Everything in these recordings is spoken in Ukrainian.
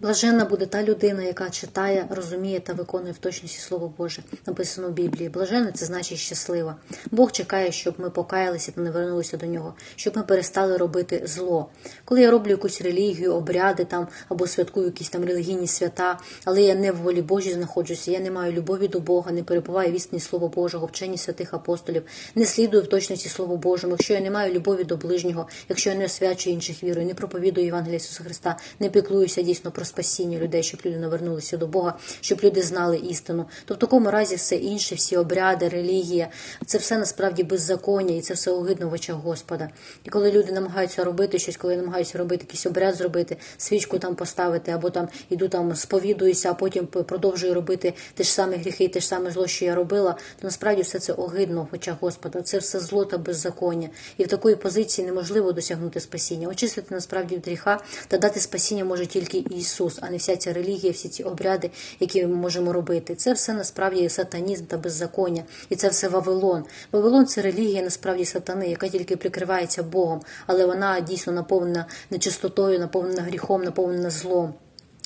Блаженна буде та людина, яка читає, розуміє та виконує в точності Слово Боже, написано в Біблії. Блаженна це значить щаслива. Бог чекає, щоб ми покаялися та не вернулися до нього, щоб ми перестали робити зло. Коли я роблю якусь релігію, обряди там або святкую якісь там релігійні свята, але я не в волі Божій знаходжуся, я не маю любові до Бога, не перебуваю в істині Слова Божого, вчені святих апостолів, не слідую в точності Слову Божому, якщо я не маю любові до ближнього, якщо я не освячую інших вірою, не проповідую Євангелія Ісуса Христа, не піклуюся дійсно про спасіння людей, щоб люди навернулися до Бога, щоб люди знали істину. То в такому разі все інше, всі обряди, релігія, це все насправді беззаконня, і це все огидно в очах Господа. І коли люди намагаються робити щось, коли намагаються робити якийсь обряд зробити, свічку там поставити, або там іду там сповідуюся, а потім продовжую робити те ж саме гріхи, те ж саме зло, що я робила, то насправді все це огидно в очах Господа. Це все зло та беззаконня. І в такої позиції неможливо досягнути спасіння. Очистити насправді гріха та дати спасіння може тільки Ісус, а не вся ця релігія, всі ці обряди, які ми можемо робити. Це все насправді сатанізм та беззаконня, і це все Вавилон. Вавилон це релігія насправді сатани, яка тільки прикривається Богом, але вона дійсно наповнена нечистотою, наповнена гріхом, наповнена злом.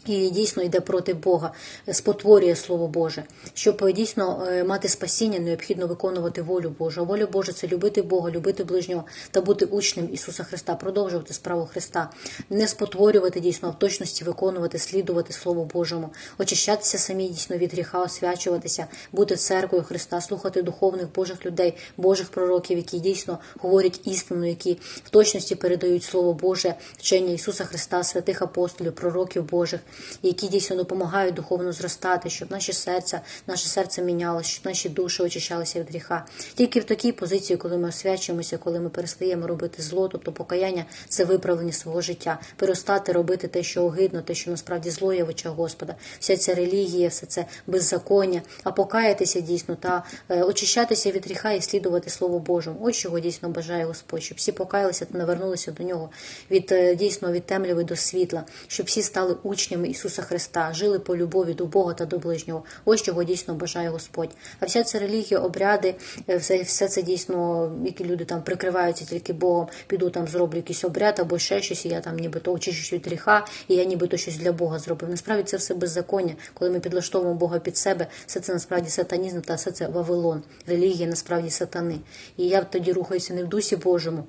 І дійсно йде проти Бога, спотворює Слово Боже. Щоб дійсно мати спасіння, необхідно виконувати волю Божу. Воля Божа це любити Бога, любити ближнього та бути учнем Ісуса Христа, продовжувати справу Христа, не спотворювати дійсно, а в точності виконувати, слідувати Слову Божому, очищатися самі дійсно від гріха, освячуватися, бути церквою Христа, слухати духовних Божих людей, Божих пророків, які дійсно говорять істину, які в точності передають Слово Боже, вчення Ісуса Христа, святих апостолів, пророків Божих які дійсно допомагають духовно зростати, щоб наші серця, наше серце мінялося, щоб наші душі очищалися від гріха. Тільки в такій позиції, коли ми освячуємося, коли ми перестаємо робити зло, тобто покаяння це виправлення свого життя, перестати робити те, що огидно, те, що насправді зло є в очах Господа, вся ця релігія, все це беззаконня, а покаятися дійсно та е, очищатися від гріха і слідувати Слову Божому. Ось чого дійсно бажає Господь, щоб всі покаялися та навернулися до нього від е, дійсно від темряви до світла, щоб всі стали учнями Ісуса Христа, жили по любові до Бога та до ближнього. Ось чого дійсно бажає Господь. А вся ця релігія, обряди, е, все, все це дійсно, які люди там прикриваються тільки Богом, піду там зроблю якийсь обряд або ще щось, і я там нібито очищусь від гріха, і я нібито щось для Бога зробив. Насправді це все беззаконня. Коли ми підлаштовуємо Бога під себе, все це насправді сатанізм та все це Вавилон, релігія насправді сатани. І я тоді рухаюся не в дусі Божому.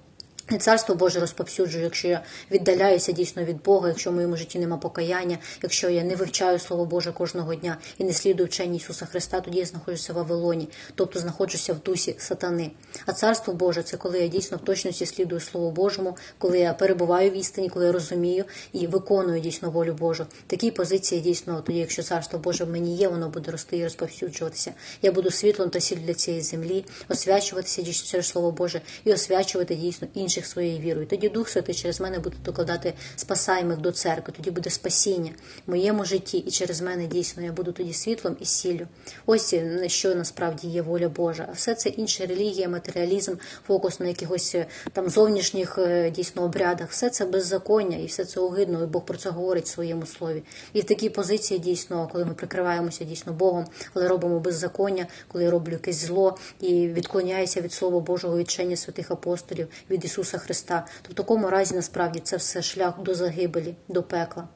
Царство Боже розповсюджую, якщо я віддаляюся дійсно від Бога, якщо в моєму житті нема покаяння, якщо я не вивчаю Слово Боже кожного дня і не слідую вчені Ісуса Христа, тоді я знаходжуся в Вавилоні, тобто знаходжуся в дусі сатани. А царство Боже це коли я дійсно в точності слідую Слову Божому, коли я перебуваю в істині, коли я розумію і виконую дійсно волю Божу. Такі позиції дійсно, тоді, якщо царство Боже в мені є, воно буде рости і розповсюджуватися. Я буду світлом та сіль для цієї землі, освячуватися дійсно через Слово Боже і освячувати дійсно інші інших своєю вірою. Тоді Дух Святий через мене буде докладати спасаємих до церкви. Тоді буде спасіння в моєму житті, і через мене дійсно я буду тоді світлом і сіллю. Ось на що насправді є воля Божа. А все це інша релігія, матеріалізм, фокус на якихось там зовнішніх дійсно обрядах. Все це беззаконня і все це огидно. І Бог про це говорить в своєму слові. І в такій позиції дійсно, коли ми прикриваємося дійсно Богом, коли робимо беззаконня, коли я роблю якесь зло і відклоняюся від Слова Божого відчення святих апостолів від Ісуса. Ісуса Христа, то в такому разі насправді це все шлях до загибелі, до пекла.